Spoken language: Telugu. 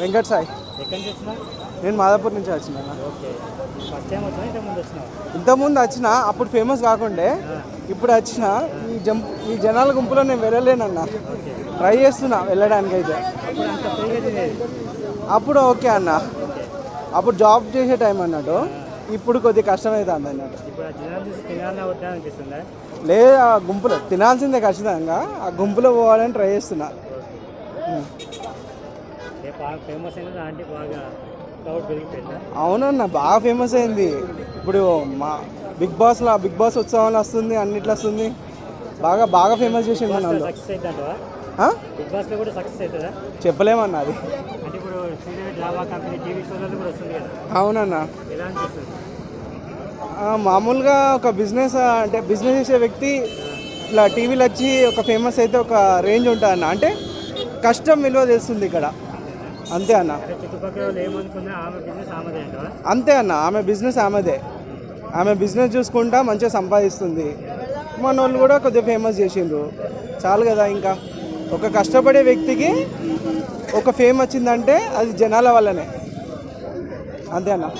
వెంకట్ సాయి. నేను మాదాపూర్ నుంచి వచ్చిన. ఇంతకుముందు వచ్చిన అప్పుడు ఫేమస్ కాకుండే ఇప్పుడు వచ్చిన ఈ జంప్ ఈ జనాల గుంపులో నేను వెళ్ళలేనన్న. ట్రై చేస్తున్నా వెళ్ళడానికి అయితే అప్పుడు ఓకే అన్న. అప్పుడు జాబ్ చేసే టైం అన్నట్టు ఇప్పుడు కొద్దిగా కష్టమవుతుంది అన్నట్టు. లేదు ఆ గుంపులో తినాల్సిందే ఖచ్చితంగా. ఆ గుంపులో పోవాలని ట్రై చేస్తున్నా. ఫేమస్ అయినది ఆంటీ బాగా అవునన్న బాగా ఫేమస్ అయింది. ఇప్పుడు మా బిగ్ బాస్లో బిగ్ బాస్ ఉత్సవాలు వస్తుంది అన్నిట్లో వస్తుంది. బాగా బాగా ఫేమస్ చేసింది మన వాళ్ళు సక్సెస్ అవుతుందంటవా ఆ? బిగ్ బాస్లో కూడా సక్సెస్ అవుతుందా? చెప్పలేమన్న అది. అంటే ఇప్పుడు శ్రీదేవి డ్రామా కంపెనీ టీవీ షోలలో కూడా వస్తుంది కదా. అవునన్న. ఎలా అనిపిస్తుంది? ఆ, మామూలుగా ఒక బిజినెస్ అంటే బిజినెస్ చేసే వ్యక్తి ఇట్లా టీవీలో వచ్చి ఒక ఫేమస్ అయితే ఒక రేంజ్ ఉంటుంది అన్న అంటే కష్టం విలువ తెలుస్తుంది ఇక్కడ. అంతే అన్న. అంతే అన్న ఆమె బిజినెస్ ఆమెదే. ఆమె బిజినెస్ చూసుకుంటా మంచిగా సంపాదిస్తుంది. మన వాళ్ళు కూడా కొద్దిగా ఫేమస్ చేసిండ్రు. చాలు కదా ఇంకా. ఒక కష్టపడే వ్యక్తికి ఒక ఫేమ్ వచ్చిందంటే అది జనాల వల్లనే. అంతే అన్న.